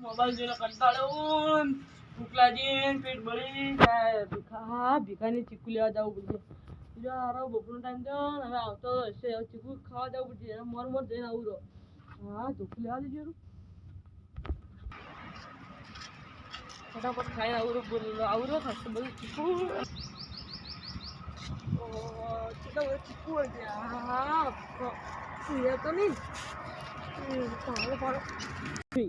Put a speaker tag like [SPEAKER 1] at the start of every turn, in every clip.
[SPEAKER 1] Mobile જોઈને કંટાળ્યો ભૂખ લાગી પેટ ભરી. ભીખા ભીખાની ચીકુ લેવા જવું પડશે. હારો બપોરનો ટાઈમ થયો હવે આવતો હશે. હવે ચીકુ ખાવા જવું પડશે. મોર મોર જઈને આવું રહો હા ધોકું લેવા દેજો. ફટાફટ ખાઈને આવું રહો આવું રહો ખાસ બધું ચીકુ. ચીકુ હા તો નહીં. પાડો Hey.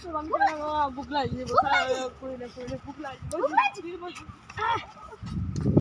[SPEAKER 2] ભૂખ લાગી
[SPEAKER 1] ભૂખ લાગી ભૂખ લાગી